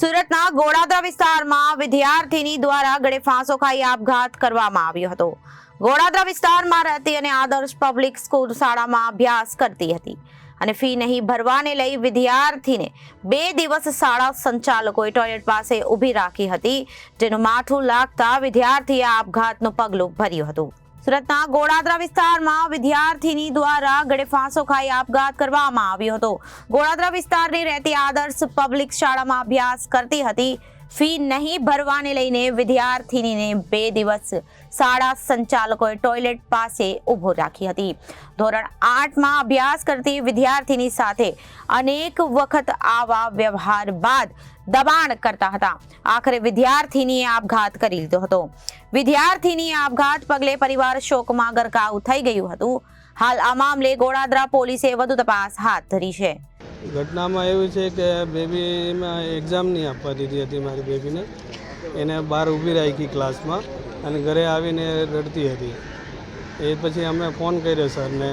સુરતના ગોળાદરા વિસ્તારમાં વિદ્યાર્થીની દ્વારા ગળે ફાંસો ખાઈ આપઘાત કરવામાં આવ્યો હતો. ગોળાદરા વિસ્તારમાં રહેતી અને આદર્શ પબ્લિક સ્કૂલ શાળામાં અભ્યાસ કરતી હતી. અને ફી નહીં ભરવાને લઈ વિદ્યાર્થીને બે દિવસ શાળા સંચાલકોએ ટોયલેટ પાસે ઊભી રાખી હતી, જેનું માથું લાગતા વિદ્યાર્થીએ આપઘાતનું પગલું ભર્યું હતું. સુરતના ગોળાદરા વિસ્તારમાં વિદ્યાર્થીની દ્વારા ગળે ફાંસો ખાઈ આપઘાત કરવામાં આવ્યો હતો. ગોળાદરા વિસ્તારની રહેતી આદર્શ પબ્લિક શાળામાં અભ્યાસ કરતી હતી. ફી નહીં ભરવાને લઈને વિદ્યાર્થીનીને બે દિવસ શાળા સંચાલકોએ ટોયલેટ પાસે ઊભો રાખી હતી. ધોરણ આઠમાં અભ્યાસ કરતી વિદ્યાર્થીની સાથે અનેક વખત આવા વ્યવહાર બાદ દબાણ કરતા હતા. આખરે વિદ્યાર્થીનીએ આપઘાત કરી લીધો હતો. વિદ્યાર્થીની આપઘાત પગલે પરિવાર શોકમાં ગરકાવ થઈ ગયું હતું. હાલ આ મામલે ગોળાદરા પોલીસે વધુ તપાસ હાથ ધરી છે. ઘટનામાં એવું છે કે બેબીમાં એક્ઝામ નહીં આપવા દીધી હતી મારી બેબીને. એને બહાર ઊભી રાખી ક્લાસમાં અને ઘરે આવીને રડતી હતી. એ પછી અમે ફોન કર્યો સરને.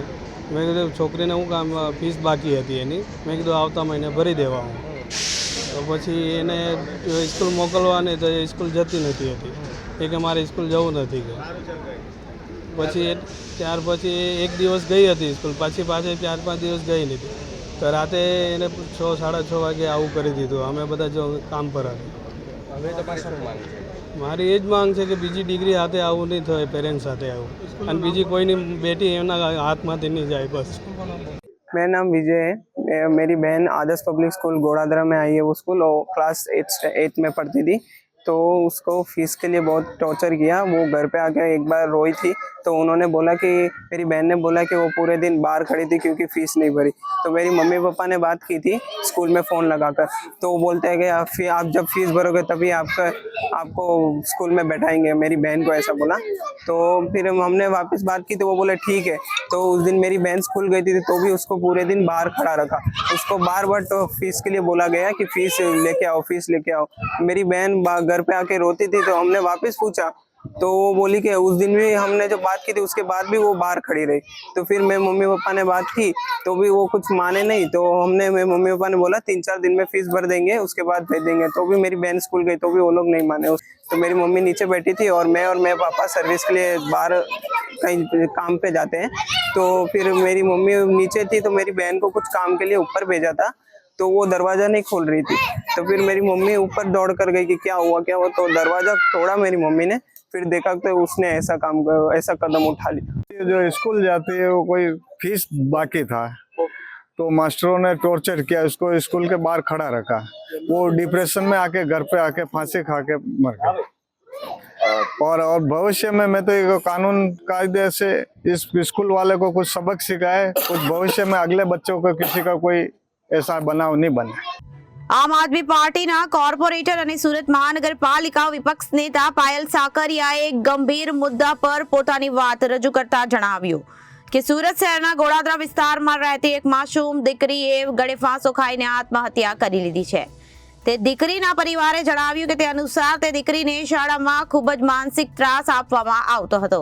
મેં કીધું, છોકરીને હું કામ, ફીસ બાકી હતી એની? મેં કીધું, આવતા મહિને ભરી દેવા હું. તો પછી એને સ્કૂલ મોકલવાની તો એ સ્કૂલ જતી નથી હતી. એ કે મારે સ્કૂલ જવું નથી પછી ત્યાર પછી એક દિવસ ગઈ હતી સ્કૂલ. પાછી પાછી ચાર પાંચ દિવસ ગઈ નથી. તો રાતે એને છ સાડા છ વાગે આવું કરી દીધું અમે બધા જો કામ પર હતા હવે તમારે શું માંગ છે મારી એ જ માંગ છે કે બીજી ડિગ્રી હાથે આવું નહીં થાય પેરેન્ટ્સ સાથે આવું અને બીજી કોઈની બેટી એમના હાથમાંથી નહીં જાય બસ मेरा नाम विजय है मैं- मेरी बहन आदर्श पब्लिक स्कूल गोड़ादरा में आई है वो स्कूल और क्लास एट एट में पढ़ती थी तो उसको फ़ीस के लिए बहुत टॉर्चर किया। वो घर पे आके एक बार रोई थी तो उन्होंने बोला कि, मेरी बहन ने बोला कि वो पूरे दिन बाहर खड़ी थी क्योंकि फ़ीस नहीं भरी। तो मेरी मम्मी पापा ने बात की थी स्कूल में फ़ोन लगाकर। तो वो बोलते हैं कि आप फी- आप जब फ़ीस भरोगे तभी आपका, आपको स्कूल में बैठाएँगे। मेरी बहन को ऐसा बोला। तो फिर हमने वापस बात की तो वो बोले, ठीक है। तो उस दिन मेरी बहन स्कूल गई थी तो भी उसको पूरे दिन बाहर खड़ा रखा। उसको बार बार तो फ़ीस के लिए बोला गया कि फ़ीस लेके आओ फ़ीस लेके आओ। मेरी बहन घर पे आके रोती थी तो हमने वापस पूछा। तो वो बोली कि उस दिन भी हमने जो बात की थी, उसके बाद भी वो बाहर खड़ी रही। तो फिर मैं मम्मी पापा ने बात की तो भी वो कुछ माने नहीं। तो हमने मेरे मम्मी पापा ने बोला, तीन चार दिन में फ़ीस भर देंगे, उसके बाद भेज देंगे। तो भी मेरी बहन स्कूल गई तो भी वो लोग नहीं माने। तो मेरी मम्मी नीचे बैठी थी और मैं और मेरे पापा सर्विस के लिए बाहर कहीं काम पे जाते हैं। तो फिर मेरी मम्मी नीचे थी तो मेरी बहन को कुछ काम के लिए ऊपर भेजा था तो वो दरवाज़ा नहीं खोल रही थी। तो फिर मेरी मम्मी ऊपर दौड़ कर गई कि क्या हुआ क्या हुआ? तो दरवाज़ा तोड़ा मेरी मम्मी ने, फिर देखा तो उसने ऐसा काम, ऐसा कदम उठा लिया। जो स्कूल जाती है, वो कोई फ़ीस बाकी था। तो मास्टरों ने टॉर्चर किया, उसको स्कूल के बाहर खड़ा रखा। वो डिप्रेशन में आके, घर पे आके फांसी खा के मर गया। और और भविष्य में मैं तो ये कानून कायदे से इस स्कूल वाले को कुछ सबक सिखाए कुछ भविष्य में अगले बच्चों को किसी का कोई ऐसा बनाव नहीं बने આમ આદમી પાર્ટીના કોર્પોરેટર અને સુરત મહાનગરપાલિકા વિપક્ષ નેતા પાયલ સાકરિયાએ એક ગંભીર મુદ્દા પર પોતાની વાત રજૂ કરતા જણાવ્યું કે સુરત શહેરના ગોળાદરા વિસ્તારમાં રહેતી એક માસૂમ દીકરીએ ગળે ફાંસો ખાઈને આત્મહત્યા કરી લીધી છે તે દીકરીના પરિવારે જણાવ્યું કે તે અનુસાર તે દીકરીને શાળામાં ખૂબ જ માનસિક ત્રાસ આપવામાં આવતો હતો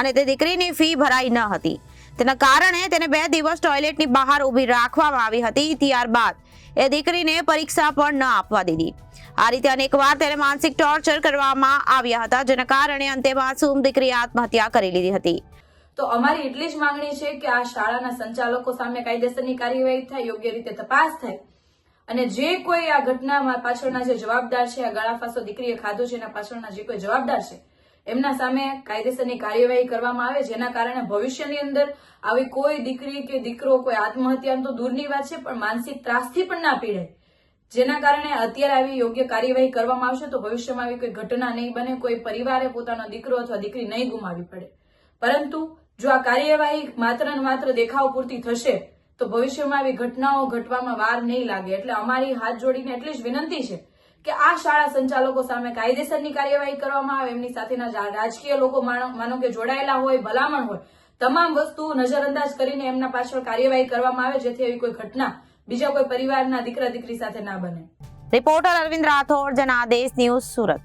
અને તે દીકરીની ફી ભરાઈ ન હતી. તેના કારણે તેને બે દિવસ ટોયલેટની બહાર ઊભી રાખવામાં આવી હતી. ત્યારબાદ એ દીકરીને પરીક્ષા પણ ન આપવા દીધી. આ રીતે અનેકવાર તેને માનસિક ટોર્ચર કરવામાં આવ્યા હતા, જેના કારણે અંતે માસૂમ દીકરી આત્મહત્યા કરી લીધી હતી. તો અમારી એટલી જ માંગણી છે કે આ શાળાના સંચાલકો સામે કાયદેસરની કાર્યવાહી થાય, યોગ્ય રીતે તપાસ થાય. અને જે કોઈ આ ઘટનામાં પાછળના જે જવાબદાર છે, આ ગળાફાસો દીકરીએ ખાધો છે, એના પાછળના જે કોઈ જવાબદાર છે, એમના સામે કાયદેસરની કાર્યવાહી કરવામાં આવે, જેના કારણે ભવિષ્યની અંદર આવી કોઈ દીકરી કે દીકરો કોઈ આત્મહત્યા તો દૂરની વાત છે, પણ માનસિક ત્રાસથી પણ ના પીડે જેના કારણે અત્યારે આવી યોગ્ય કાર્યવાહી કરવામાં આવશે તો ભવિષ્યમાં આવી કોઈ ઘટના નહીં બને, કોઈ પરિવારે પોતાનો દીકરો અથવા દીકરી નહીં ગુમાવી પડે. પરંતુ જો આ કાર્યવાહી માત્ર ને માત્ર દેખાવ પૂરતી થશે તો ભવિષ્યમાં આવી ઘટનાઓ ઘટવામાં વાર નહીં લાગે. એટલે અમારી હાથ જોડીને એટલી જ વિનંતી છે કે આ શાળા સંચાલકો સામે કાયદેસરની કાર્યવાહી કરવામાં આવે. એમની સાથેના રાજકીય લોકો માનો કે જોડાયેલા હોય, ભલામણ હોય, તમામ વસ્તુ નજરઅંદાજ કરીને એમના પાછળ કાર્યવાહી કરવામાં આવે, જેથી એવી કોઈ ઘટના બીજા કોઈ પરિવારના દીકરા દીકરી સાથે ના બને. Reporter Arvind Rathod, Janadesh news Surat.